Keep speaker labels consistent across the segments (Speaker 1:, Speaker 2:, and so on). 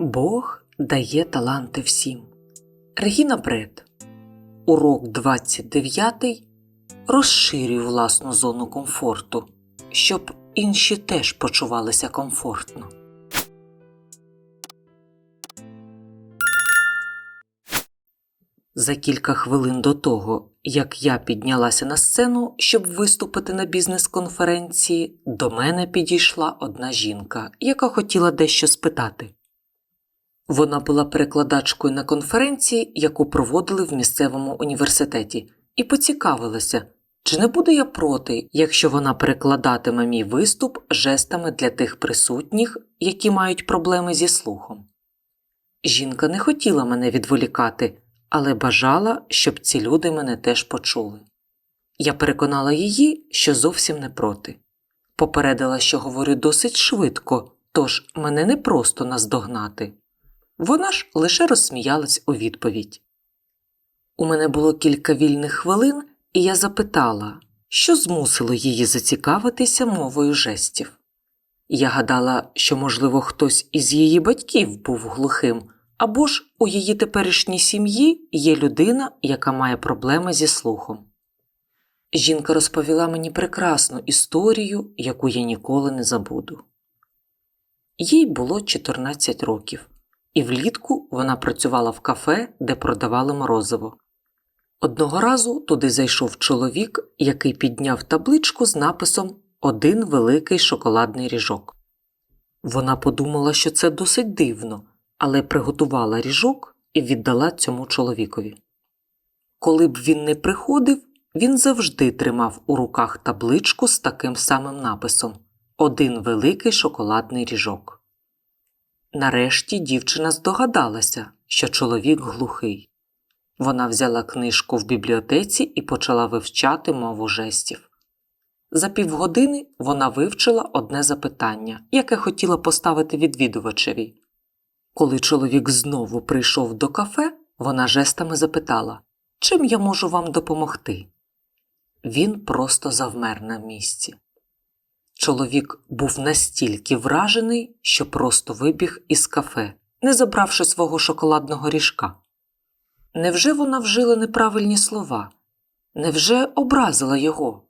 Speaker 1: Бог дає таланти всім. Регіна Бред. Урок 29. Розширюй власну зону комфорту, щоб інші теж почувалися комфортно. За кілька хвилин до того, як я піднялася на сцену, щоб виступити на бізнес-конференції, до мене підійшла одна жінка, яка хотіла дещо спитати. Вона була перекладачкою на конференції, яку проводили в місцевому університеті, і поцікавилася, чи не буду я проти, якщо вона перекладатиме мій виступ жестами для тих присутніх, які мають проблеми зі слухом. Жінка не хотіла мене відволікати, але бажала, щоб ці люди мене теж почули. Я переконала її, що зовсім не проти. Попередила, що говорю досить швидко, тож мене не просто наздогнати. Вона ж лише розсміялась у відповідь. У мене було кілька вільних хвилин, і я запитала, що змусило її зацікавитися мовою жестів. Я гадала, що, можливо, хтось із її батьків був глухим, або ж у її теперішній сім'ї є людина, яка має проблеми зі слухом. Жінка розповіла мені прекрасну історію, яку я ніколи не забуду. Їй було 14 років, і влітку вона працювала в кафе, де продавали морозиво. Одного разу туди зайшов чоловік, який підняв табличку з написом Один великий шоколадний ріжок. Вона подумала, що це досить дивно, але приготувала ріжок і віддала цьому чоловікові. Коли б він не приходив, він завжди тримав у руках табличку з таким самим написом Один великий шоколадний ріжок. Нарешті дівчина здогадалася, що чоловік глухий. Вона взяла книжку в бібліотеці і почала вивчати мову жестів. За півгодини вона вивчила одне запитання, яке хотіла поставити відвідувачеві. Коли чоловік знову прийшов до кафе, вона жестами запитала Чим я можу вам допомогти? Він просто завмер на місці. Чоловік був настільки вражений, що просто вибіг із кафе, не забравши свого шоколадного ріжка. Невже вона вжила неправильні слова? Невже образила його?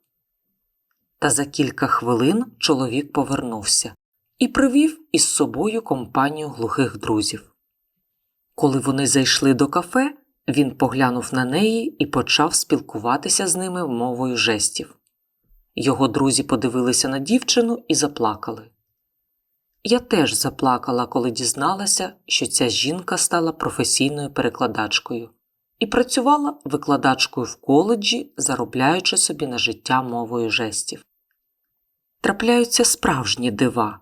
Speaker 1: Та за кілька хвилин чоловік повернувся і привів із собою компанію глухих друзів. Коли вони зайшли до кафе, він поглянув на неї і почав спілкуватися з ними мовою жестів. Його друзі подивилися на дівчину і заплакали. Я теж заплакала, коли дізналася, що ця жінка стала професійною перекладачкою і працювала викладачкою в коледжі, заробляючи собі на життя мовою жестів. Трапляються справжні дива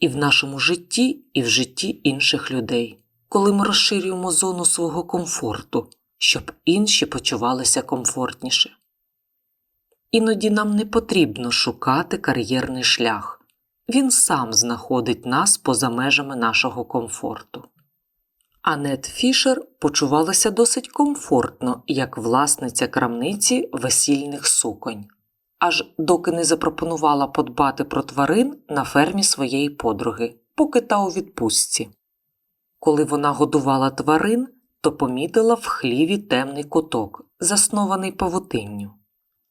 Speaker 1: і в нашому житті, і в житті інших людей, коли ми розширюємо зону свого комфорту, щоб інші почувалися комфортніше. Іноді нам не потрібно шукати кар'єрний шлях, він сам знаходить нас поза межами нашого комфорту. Анет Фішер почувалася досить комфортно як власниця крамниці весільних суконь, аж доки не запропонувала подбати про тварин на фермі своєї подруги, поки та у відпустці. Коли вона годувала тварин, то помітила в хліві темний куток, заснований павутинню.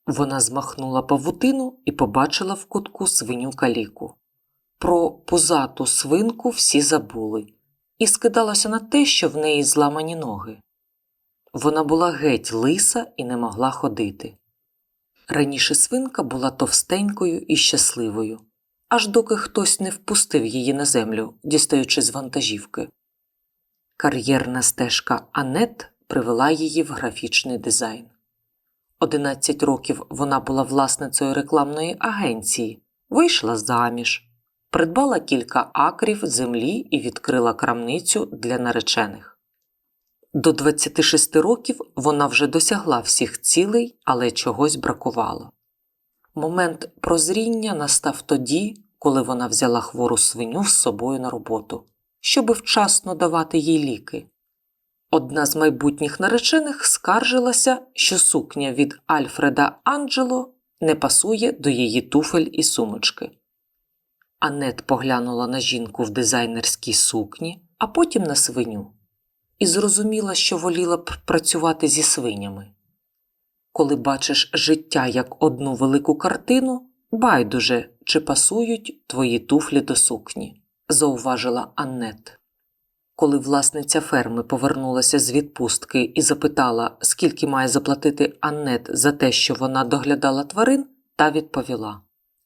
Speaker 1: Вона змахнула павутину і побачила в кутку свиню каліку. Про пузату свинку всі забули і скидалося на те, що в неї зламані ноги. Вона була геть лиса і не могла ходити. Раніше свинка була товстенькою і щасливою, аж доки хтось не впустив її на землю, дістаючи з вантажівки. Кар'єрна стежка Анет привела її в графічний дизайн. 11 років вона була власницею рекламної агенції, вийшла заміж, придбала кілька акрів землі і відкрила крамницю для наречених. До 26 років вона вже досягла всіх цілей, але чогось бракувало. Момент прозріння настав тоді, коли вона взяла хвору свиню з собою на роботу, щоби вчасно давати їй ліки. Одна з майбутніх наречених скаржилася, що сукня від Альфреда Анджело не пасує до її туфель і сумочки. Анет поглянула на жінку в дизайнерській сукні, а потім на свиню, і зрозуміла, що воліла б працювати зі свинями. Коли бачиш життя як одну велику картину, байдуже, чи пасують твої туфлі до сукні, зауважила Аннет. Коли власниця ферми повернулася з відпустки і запитала, скільки має заплатити Аннет за те, що вона доглядала тварин, та відповіла: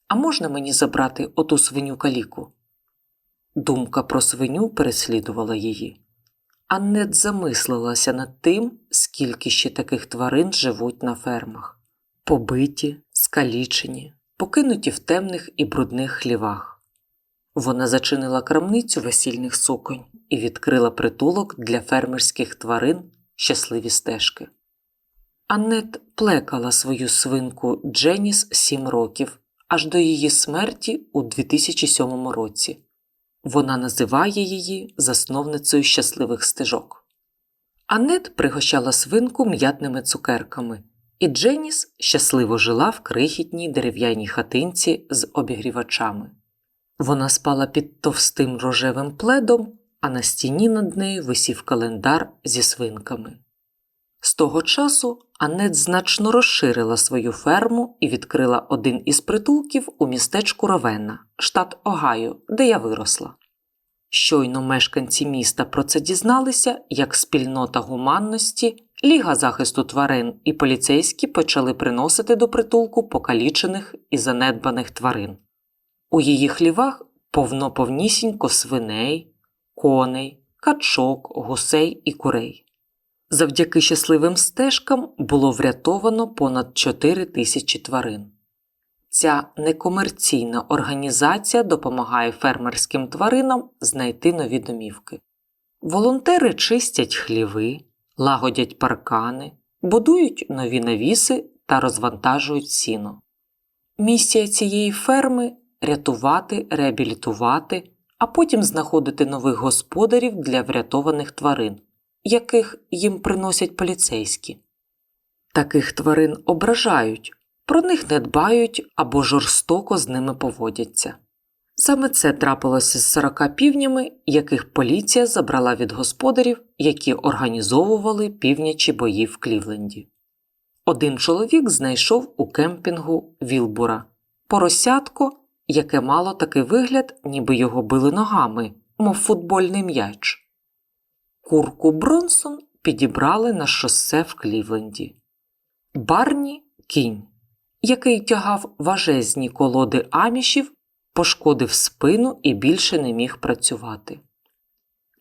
Speaker 1: А можна мені забрати оту свиню каліку? Думка про свиню переслідувала її. Аннет замислилася над тим, скільки ще таких тварин живуть на фермах побиті, скалічені, покинуті в темних і брудних хлівах. Вона зачинила крамницю весільних суконь і відкрила притулок для фермерських тварин щасливі стежки. Аннет плекала свою свинку Дженіс сім років, аж до її смерті у 2007 році. Вона називає її засновницею щасливих стежок. Аннет пригощала свинку м'ятними цукерками, і Дженіс щасливо жила в крихітній дерев'яній хатинці з обігрівачами. Вона спала під товстим рожевим пледом, а на стіні над нею висів календар зі свинками. З того часу Аннет значно розширила свою ферму і відкрила один із притулків у містечку Ровенна, штат Огайо, де я виросла. Щойно мешканці міста про це дізналися, як спільнота гуманності, Ліга захисту тварин і поліцейські почали приносити до притулку покалічених і занедбаних тварин. У її хлівах повно повнісінько свиней, коней, качок, гусей і курей. Завдяки щасливим стежкам було врятовано понад 4 тисячі тварин. Ця некомерційна організація допомагає фермерським тваринам знайти нові домівки. Волонтери чистять хліви, лагодять паркани, будують нові навіси та розвантажують сіно. Місія цієї ферми рятувати, реабілітувати, а потім знаходити нових господарів для врятованих тварин, яких їм приносять поліцейські. Таких тварин ображають, про них не дбають або жорстоко з ними поводяться. Саме це трапилося з 40 півнями, яких поліція забрала від господарів, які організовували півнячі бої в Клівленді. Один чоловік знайшов у кемпінгу Вілбура поросятко, яке мало такий вигляд, ніби його били ногами, мов футбольний м'яч. Курку Бронсон підібрали на шосе в Клівленді. Барні кінь, який тягав важезні колоди амішів, пошкодив спину і більше не міг працювати.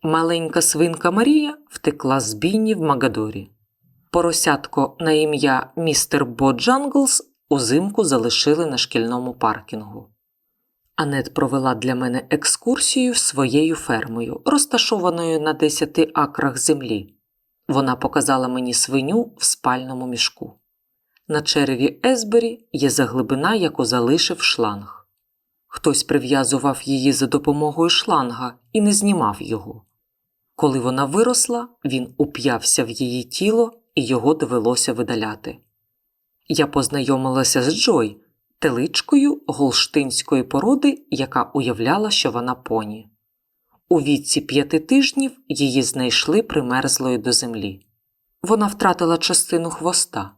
Speaker 1: Маленька свинка Марія втекла з бійні в Магадорі. Поросятко на ім'я містер Бо Джанглс узимку залишили на шкільному паркінгу. Анет провела для мене екскурсію своєю фермою, розташованою на 10 акрах землі. Вона показала мені свиню в спальному мішку. На череві Есбері є заглибина, яку залишив шланг. Хтось прив'язував її за допомогою шланга і не знімав його. Коли вона виросла, він уп'явся в її тіло і його довелося видаляти. Я познайомилася з Джой, теличкою голштинської породи, яка уявляла, що вона поні. У віці п'яти тижнів її знайшли примерзлою до землі. Вона втратила частину хвоста.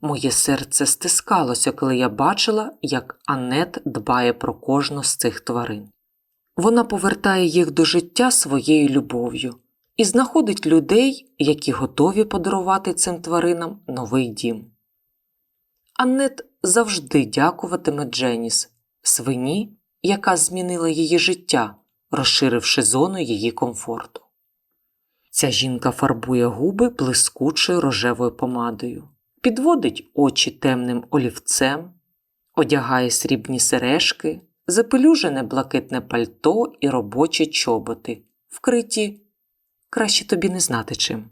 Speaker 1: Моє серце стискалося, коли я бачила, як Аннет дбає про кожну з цих тварин. Вона повертає їх до життя своєю любов'ю і знаходить людей, які готові подарувати цим тваринам новий дім. Аннет завжди дякуватиме Дженіс, свині, яка змінила її життя, розширивши зону її комфорту. Ця жінка фарбує губи блискучою рожевою помадою, підводить очі темним олівцем, одягає срібні сережки, запелюжене блакитне пальто і робочі чоботи, вкриті краще тобі не знати чим.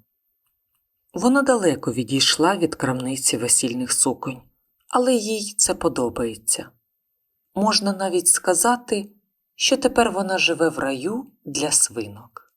Speaker 1: Вона далеко відійшла від крамниці весільних суконь, але їй це подобається. Можна навіть сказати, що тепер вона живе в раю для свинок.